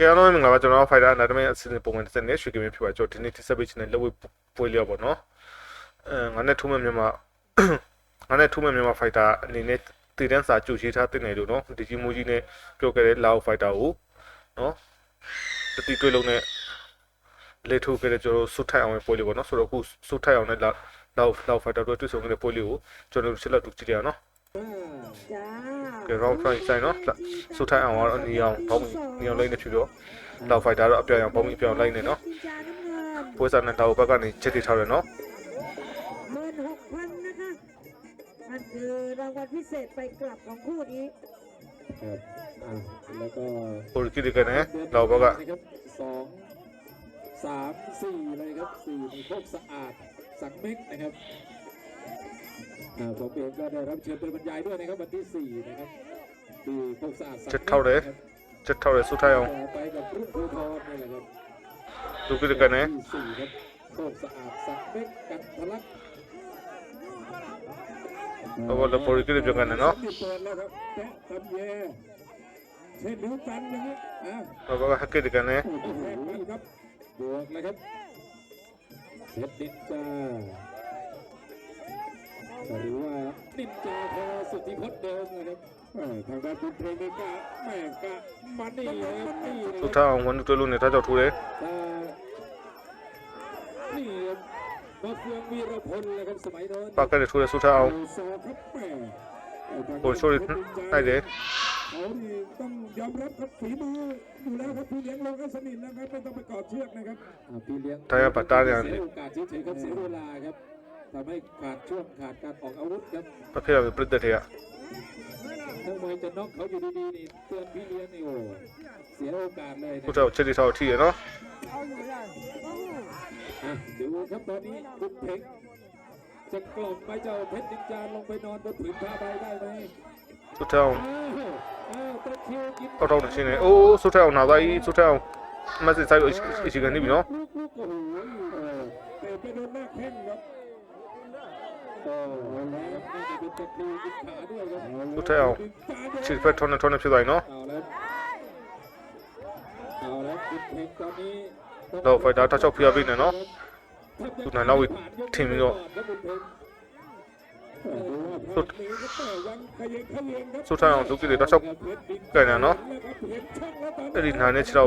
ကဲအားလုံးမင်္ဂလာပါကျွန်တော်တို့ Fighter Anatomy အစီအစဉ်ပုံမှန်တစ်စက်နဲ့ရွှေကင်းဖြစ်ပါကျွန်တော်ဒီနေ့တိဆက်ပေးချင်တဲ့လက်ဝဲပွဲလျောက်ပေါ့နော်အဲငါနဲ့ထုံးမဲ့မြန်မာငါနဲ့ထုံးမဲ့မြန်မာ Fighter အနေနဲ့တည်တန်းစာကြိုရေးထားတင်တယ်လို့နော်ဒီကြီးမူကြီးနဲ့ပြောခဲ့တဲ့ Lao Fighter ကိုနော်တတိတွေ့လုံးနဲ့လေထိုးခဲ့တဲ့ကျွန်တော်ဆုထိုက်အောင်ပွဲလေးပေါ့နော်ဆိုတော့အခုဆုထိုက်အောင်နဲ့ Lao Lao Fighter တို့တွေ့ဆုံခဲ့တဲ့ပွဲလေးကိုကျွန်တော်တို့ချက်လက်တူကြည့်ရအောင်နော်จ้า ကဲ round point ဆိုင်နော်ဆုထိုက်အောင်ကတော့နီအောင်ဘောင်းနီအောင်လိုက်နေဖြစ်တော့ Lao Fighter တော့အပြောင်အောင်ဘောင်းအပြောင်လိုက်နေနော် จ้าน้ำเงิน ပွဲစားနဲ့တာဘက်ကနေချက်တိထားတယ်နော် หมื่นหกพันนะคะนั่นคือรางวัลพิเศษไปกลับของคู่นี้ ครับอ่ะแล้วก็ ပိုကိဒီကနေတော့ဘက်က นะครับสองสามสี่เลยครับสี่มีโคกสะอาดสังเม็กนะครับอ่า ผมเองก็ได้รับเชิญเป็นบรรยายด้วยนะครับวันที่ 4 นะครับดีพบสะอาดเจ็ดเท่าเลยเจ็ดเท่าเลยสุดท้ายเอาไปกับรุ่งภูทรนี่แหละครับดูกิจกันนะสี่ครับโคสะอาดสักเม็กกันทะลักเอาวันละโปรกิจงกันนะเนาะเช่ดนิ้วกันนะฮะเราก็ฮักกิจกันนะบวกนะครับเพชรดิจ้า หรือว่านินจาพอสุธิพจน์เดิมนะครับทางด้านคุณเพลงนกะแม่กะมันนี่นะคพี่สุดท้ายของคนตัวรุ่นเนี่ยถ้าเจ้าทูเลยนี่มาเฟืองวีรพลนะครับสมัยโดนปากกัะเด็ดทูเลยสุดท้ายเอาสอบครัโอ้ช่วยได้เด็ดเขานี่ต้องยอมรับครับฝีมือดูแล้วครับพี่เลี้ยงลงก็สนิทนะครับไม่ต้องไปกอดเชือกนะครับอพี่เลี้ยง ไทยปัตตานี่โอกาสเฉยๆครับเสียเวลาครับ ทำให้ขาดช่วงขาดการออกอาวุธครับ Takiya bir bredde te. ถ้ามวจะน็อกเขาอยู่ดีๆนี่เตือนพี่เลี้ยงนี่โอ้เสียโอกาสเลยนะ Ku ta chedi ta ti no. อะดูครับตอนนี้คุณเพ็งจะกล่อมไปเจ้าเพชรนินจาลงไปนอนบนผืนผ้าใบได้ไหมสุดเอ้าวอ้าวตะคริวกิน ta ta ni ne. O su ta na dai su ta. Ma se sai ichi gani bi no. ลูกๆโอ้โหเออเตะไปนหน้าแข้งค Tutaj o. Czyli czarne, czarne przydaj, no. เราไฟดาถ้าชอบพิอาบินเนาะสุนั่นเราทีมนึงก็สุดสุดท้ายของทุกทีเลยถ้าชอบไก่เนาะไอ้ดินหาเนี่ยเรา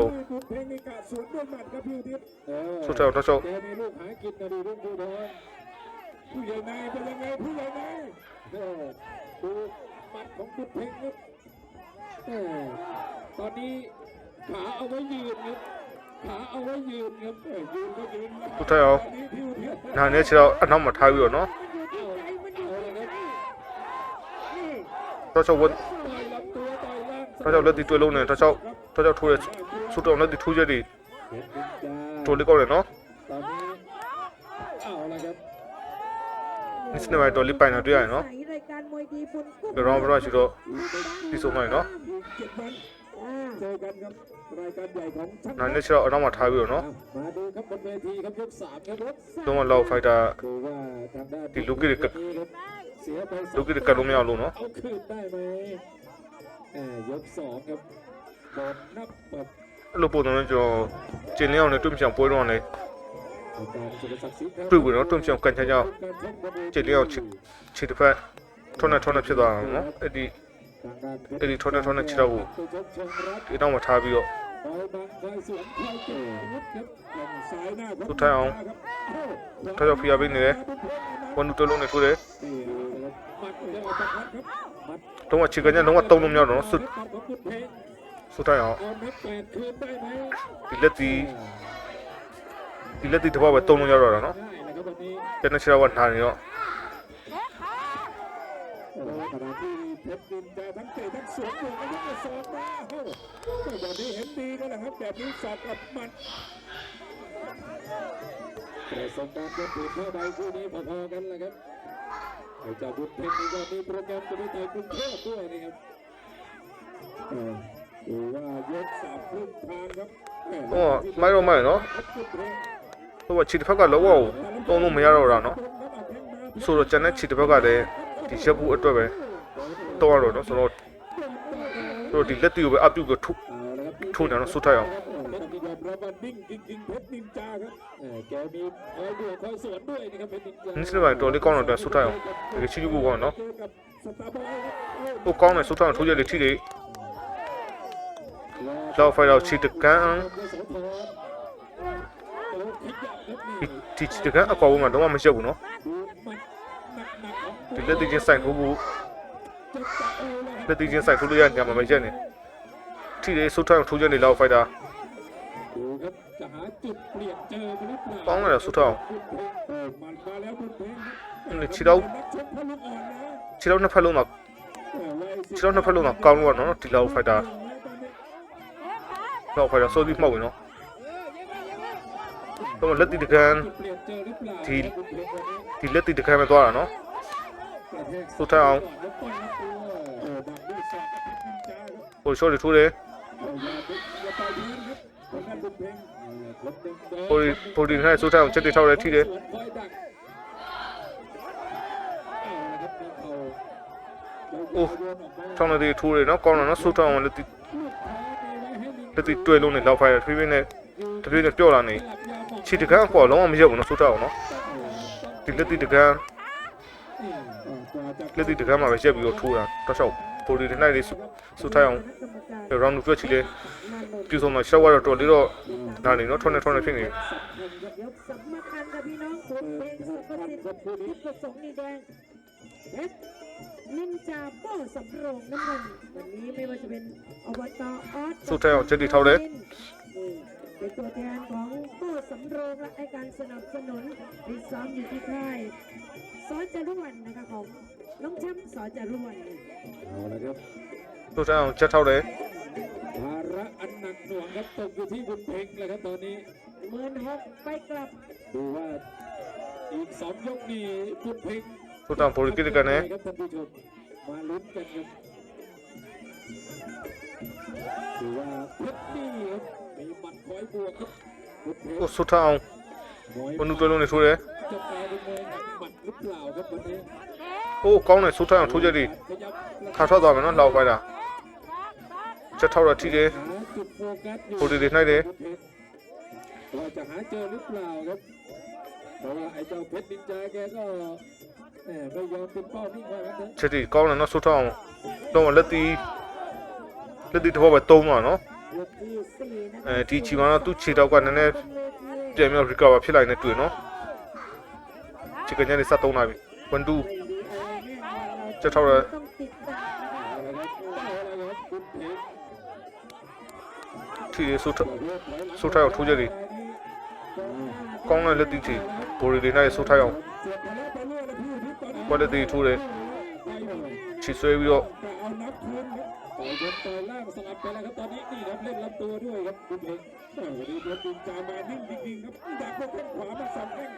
สุดท้ายถ้าชอบ ผู้ใหญ่นายเป็นยังไงผู้ใหญ่นายเออดูหมัดของคุณเพ็งครับเออตอนนี้ขาเอาไว้ยืนครับขาเอาไว้ยืนครับเออยืนก็ยืนนะ ဆုထိုက်အောင် ตอนนี้พิวเทียบ နာနဲ့ချတော့အနောက်မှာထားပြီးတော့နော် มันอยู่ที่ใจมันอยู่ที่ใจนี่ တစ်ချောက်ဝတ် ต่อยลำตัวต่อยล่าง တစ်ချောက်လက်တီတွေ့လုံးနေတစ်ချောက်တစ်ချောက်ထိုးတယ်ဆုတောင်းလက်တီထိုးချက်တွေ เพชรนินจา တိုးလေးကောက်တယ်နော် ตอนนี้ နစ်စနေပိုင်းတော်လေးပိုင်တာတွေ့ရတယ်နော် ใส่รายการมวยดีบุญกุ้ง ဒီ round ဘရရှိတော့ဒီဆုံးလိုက်နော် เจ็ดวัน อ่า เจอกันครับรายการใหญ่ของช่าง နာနဲ့ချတော့အနောက်မှာထားပြီးတော့နော် มาดูครับบนเวทีครับยกสามครับยกสาม တော့မလောက်ဖိုက်တာ ดูว่าทางด้าน ဒီလူကြီးတွေက นี้ครับเสียไป လူကိကတ်လို့မရလို့နော် เอาคืนได้ไหมเอ่อยกสองครับบอลนับแบบ အဲ့လိုပုံစံနဲ့ကျွန်တော်ကျင်းလင်းအောင်နဲ့တွန့်ချောင်ပွဲတော့လည်း တွေ့ဘူးနော်တွန့်ချောင်းကန်ချောင်းခြေလျောက်ခြေတစ်ဖက်ထွန်းနဲ့ထွန်းနဲ့ဖြစ်သွားအောင်နော်အဲ့ဒီအဲ့ဒီထွန်းနဲ့ထွန်းနဲ့ခြေတော့ကိုဒီတော့မှထားပြီးတော့သူထိုင်အောင်ထားရောက်ဖီယာပေးနေတယ်ဝန်တူတလုံးနဲ့ထိုးတယ်တော့မှခြေကညလုံးဝတုံးလုံးမြောက်တော့နော်ဆွတ်ဆွတ်ထိုင်အောင်ဒီလက်ဒီ ဒီလက်တီတစ်ပတ်ပဲတုံးလုံးရတော့တာနော် ได้นะครับวันนี้ ကျန်တဲ့ခြေတော့ကနာနေတော့ โอ้ขณะที่เพชรดินจะทั้งเตะทั้งสวนอยู่นะครับก็สอกมาเอ้าก็แบบนี้เห็นดีกันแหละครับแบบนี้สอกกับหมัดประสบการณ์จะถือเท่าใดคู่นี้พอๆกันแหละครับไอ้เจ้าบุญเพ็งนี่ก็มีโปรแกรมจะไปต่อยกรุงเทพด้วยนะครับเออดูว่ายกสามครึ่งทางครับแม่ ဟောမိုက်တော့မိုက်နော် ครับบุญเพ็ง ဟိုကခြေတစ်ဖက်ကလောကကိုတုံးလို့မရတော့တာနော်ဆိုတော့ကျန်တဲ့ခြေတစ်ဖက်ကလည်းဒီရက်ဘူးအတွက်ပဲတော့ရတော့နော်ဆိုတော့ဆိုတော့ဒီလက်တီကိုပဲအပြုတ်ကိုထုတ် เอาละครับ ထိုးတယ်နော်ဆူထိုက်အောင် เพชรนิยมรับว่านิ่งจริงๆเพชรนินจาครับเออแกมีคอยดูคอยสวนด้วยนะครับเพชรนินจา နစ်စနေပိုင်းတော်လေးကောင်းတော့ဆူထိုက်အောင်ဒီချီချူကိုကောင်းနော် เจอกับสตาร์บอยครับ ဟိုကောင်းတယ်ဆူထို ဒီတကအကွာဘုံမှာတော့မရှုပ်ဘူးနော်ဒီလက်တိချင်းဆိုင်ခုဘူးလက်တိချင်းဆိုင်ခုလို့ရညာမှာမရက်နဲ့ထိတယ်ဆုတ်ထောင်းထိုးချက်နေလောက်ဖိုက်တာပေါင်းလာဆုတ်ထောင်းခြေတော့ခြေတော့နှစ်ဖက်လုံးမှာခြေတော့နှစ်ဖက်လုံးမှာကောင်းလို့ရနော်ဒီလောက်ဖိုက်တာလောက်ဖိုက်တာစိုးပြီးမှောက်ဝင်နော် တော့လက်တီတကန်ဒီဒီလက်တီတကန်ပဲသွားတာနော်သူထအောင်ဟိုရှော့တွေထိုးတယ်ပိုဒီပိုဒီနဲ့ဆိုးထအောင်ချက်တွေထောက်တယ်ထိတယ်အိုးထောင်းနေတယ်ထိုးတယ်နော်ကောင်းတယ်နော်ဆိုးထအောင်လက်တီလက်တီတွေ့လုံးနဲ့လောက်ဖိုင်တယ်ဖြည်းဖြည်းနဲ့တဖြည်းနဲ့ပြော့လာနေ หลับยาหมอก ခြေတကန်အကွာလုံးဝမရက်ဘူးနော်ဆူထိုက်အောင်နော်ဒီလက်တီတကန်လက်တီတကန်မှာပဲရက်ပြီးတော့ထိုးတာတော့ရှောက်ပိုဒီနဲ့လေးဆူထိုက်အောင် กรรมการ ရောင်းလို့ပြချီလေ นานนท์ ပြဆုံးမှာရှောက်ကတော့တော်လေးတော့နာနေနော်ထွန်းနေထွန်းနေဖြစ်နေ ยกสำคัญกับพี่น้องคุณเพลงสุภสิทธิ์ที่ประสงค์นีแดงเพชรนินจาโป้สำโรงน้ำเงินวันนี้ไม่ว่าจะเป็นอบตออส สุดท้ายเอาเจดีเท่าเลย นี่ เป็นตัวแทนของผู้สำโรงและใการสนับสนุนที่ซ้อมอยู่ที่ค่ายสอนจรวนนะคะของน้องแชมป์สอนจรวนเอาละครับตู้จ้างจะเท่าเหร่ภาระอันหนักหน่วงครับตกอยู่ที่บุญเพ็งเลยครับตอนนี้หมือนหกไปกลับดูว่าอีกสองยกนี้บุญเพ็งตู้จ้างผลกิจการไหครับท่านผู้ชมมาลุ้นกันครับดูว่าเพชรดีค Ô, sút thao Con nuôi tôi luôn này thua đấy Ô, con này sút thao thua chơi gì Thao thao rồi mà nó lầu vậy đã Chất thao là thích đấy Hồ đi đến nay đấy ว่าจะหาเจอหรือเปล่าครับเพราะว่าไอ้เจ้าเพชรนินจาแกก็แหมไม่ยอมเป็นเป้านิ่งว่างั้นเถอะเฉยๆกล้องนั้นเนาะสุดท้องต้องมาเลือดตีเลือดตีเฉพาะใบตุ้มอ่ะเนาะ အဲဒီချီမာသူ့ခြေတော့ကနည်းနည်းပြန်ပြီး recover ဖြစ်လိုက်နေတွေ့နော်ချစ်ကညာလေးစက်သုံးလာပြီ1 2ချက်ထောက်ရထီဆိုးထဆိုးထိုက်အောင်ထိုးကြတယ်ကောင်းတဲ့လက်တီချီဘိုရီလေးနဲ့ဆိုးထိုက်အောင်ဘွက်လက်တီထိုးတယ်ချီဆွဲပြီးတော့ สลับไปแล้วครับตอนนี้นี่ครับเล่นลำตัวด้วยครับคุณเพชรแหมวันนี้เพชรนินจามานิ่งจริงๆครับดักด้วยแข้งขวามาสับแข้ง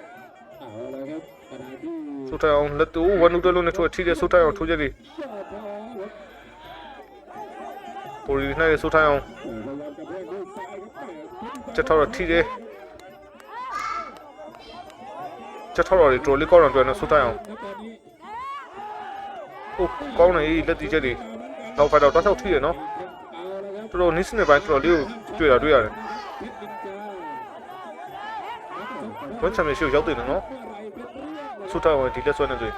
เอาละครับขณะที่ ဆူထောင်အောင်လက်တူဝန်တူတွဲလုံးနဲ့ထိုးထိတယ်ဆူထောင်အောင်ထိုးချက်ဒီ ยอดพอครับ ပိုလီနဲ့ဆူထောင်အောင် พยายามกระแทกด้วยซ้ายครับแต่ ချက်ထောက်တော့ထိတယ်ချက်ထောက်တော့ဒီတော်လေးကောင်းတော့တွဲနဲ့ဆူထောင်အောင် ครับตอนนี้ ဟိုကောင်းနေလက်တီချက်ဒီတော့ဖတ်တော့တော့ထောက်ထိတယ်နော် เอาละครับ တော်တော်နင်းစနစ်ပိုင်းတော်တော်လေးကိုတွေ့တာတွေ့ရတယ်ဝမ်ချမ်ပီယံရှစ်ရောက်တယ်နော်ဆူတာဝင်ဒီလက်ဆွဲနေတွေ့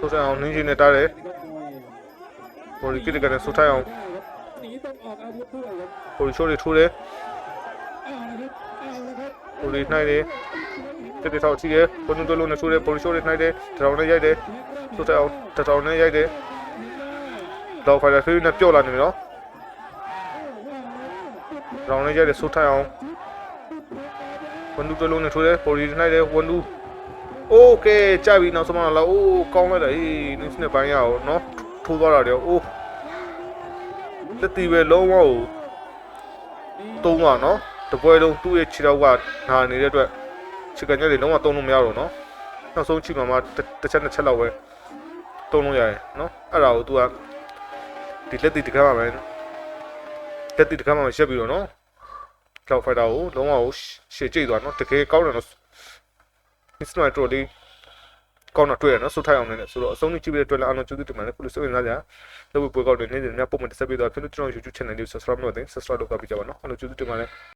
ဆိုတဲ့အောင်နင်းချင်းနဲ့တားတယ်ပေါ်ရီကစ်ကလည်းဆိုထိုက်အောင်ပေါ်ရီချိုးတွေထိုးတယ် เอาละครับเอาละครับ ပိုလီနှိုက်တယ်တက်တက်ထောက်ထိတယ်ဝန်တူတွဲလုံးနဲ့ထိုးတယ်ပိုလီရှိုးတွေနှိုက်တယ်တရောင်နဲ့ရိုက်တယ်ဆူထောင်အောင်တရောင်နဲ့ရိုက်တယ်တော့ဖိုင်လာဖေးနဲ့ပြော့လာနေပြီနော်ရောင်နဲ့ရိုက်တယ်ဆူထောင်အောင်ဝန်တူတွဲလုံးနဲ့ထိုးတယ်ပိုလီနှိုက်တယ်ဝန်တူโอเคကြပြီနောက်ဆုံးမှလာအိုးကောင်းလိုက်တာအေးနင်းစနေပိုင်းရအောင်နော်ထိုးသွားတာတယ်အိုးလက်တီပဲလုံးဝကိုတုံးသွားနော် တပွဲလုံးသူ့ရဲ့ခြေထောက်ကနာနေတဲ့အတွက်ခြေကညက်တွေလုံးဝတုံးလို့မရတော့နော်နောက်ဆုံးချိန်မှာမှတစ်ချက်နှစ်ချက်လောက်ပဲတုံးလို့ရတယ်နော်အဲ့ဒါကို तू ကဒီလက်တီတကမ်းမှာပဲလက်တီတကမ်းမှာရှက်ပြီးတော့နော်ကျောက်ဖိုက်တာကိုလုံးဝကိုရှေ့ကျိတ်သွားနော်တကယ်ကောင်းတယ်နော် It's not really ကောင်းတော့တွေ့ရနော်ဆိုထိုက်အောင်လည်းဆိုတော့အဆုံးကြည့်ပြီးတဲ့အတွက်လည်းအားလုံးကျေးဇူးတင်ပါတယ်ခုလိုစိတ်ဝင်စားကြလက်ဝဲပွဲကောက်တွေနေ့စဉ်များပုံမှန်တက်ဆက်ပြီးတော့ဖြစ်လို့ကျွန်တော် YouTube channel လေးကို subscribe လုပ်တဲ့ subscribe လုပ်ကြပါနော်အားလုံးကျေးဇူးတင်ပါတယ်